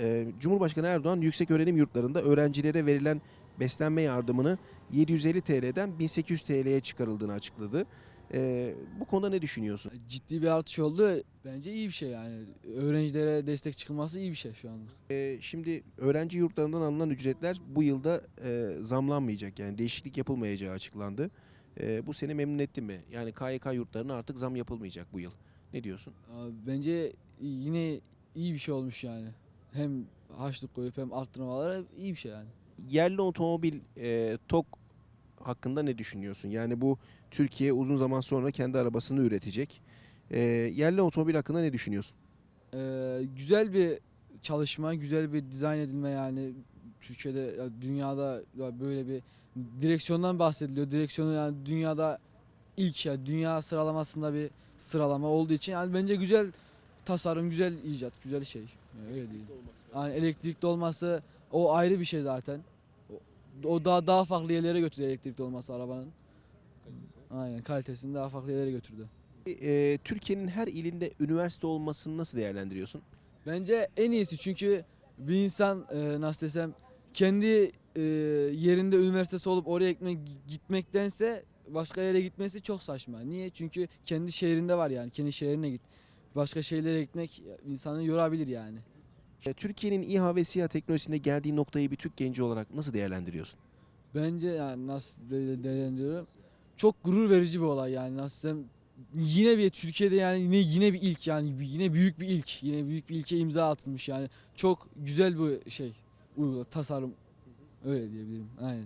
e, Cumhurbaşkanı Erdoğan yüksek öğrenim yurtlarında öğrencilere verilen beslenme yardımını 750 TL'den 1800 TL'ye çıkarıldığını açıkladı. E, bu konuda ne düşünüyorsun? Ciddi bir artış oldu. Bence iyi bir şey yani. Öğrencilere destek çıkılması iyi bir şey şu anlık. E, şimdi öğrenci yurtlarından alınan ücretler bu yılda e, zamlanmayacak yani değişiklik yapılmayacağı açıklandı. E, bu seni memnun etti mi? Yani KYK yurtlarına artık zam yapılmayacak bu yıl. Ne diyorsun? Abi Bence yine iyi bir şey olmuş yani. Hem harçlık koyup hem arttırmaları iyi bir şey yani. yerli otomobil e, TOK hakkında ne düşünüyorsun? Yani bu Türkiye uzun zaman sonra kendi arabasını üretecek. E, yerli otomobil hakkında ne düşünüyorsun? Ee, güzel bir çalışma, güzel bir dizayn edilme yani Türkiye'de, ya dünyada ya böyle bir direksiyondan bahsediliyor. Direksiyonu yani dünyada ilk ya dünya sıralamasında bir sıralama olduğu için yani bence güzel tasarım, güzel icat, güzel şey. Yani öyle değil. Yani elektrikli olması o ayrı bir şey zaten. O, o daha daha farklı yerlere götürdü elektrikli olması arabanın. Aynen kalitesini daha farklı yerlere götürdü. E, Türkiye'nin her ilinde üniversite olmasını nasıl değerlendiriyorsun? Bence en iyisi çünkü bir insan e, nasıl desem kendi e, yerinde üniversitesi olup oraya gitmek, gitmektense başka yere gitmesi çok saçma. Niye? Çünkü kendi şehrinde var yani. Kendi şehrine git. Başka şehirlere gitmek insanı yorabilir yani. E, Türkiye'nin İHA ve SİHA teknolojisinde geldiği noktayı bir Türk genci olarak nasıl değerlendiriyorsun? Bence yani nasıl de- değerlendiriyorum? Çok gurur verici bir olay yani nasıl desem yine bir Türkiye'de yani yine yine bir ilk yani yine büyük bir ilk yine büyük bir ilke imza atılmış yani çok güzel bir şey uygula tasarım öyle diyebilirim aynen.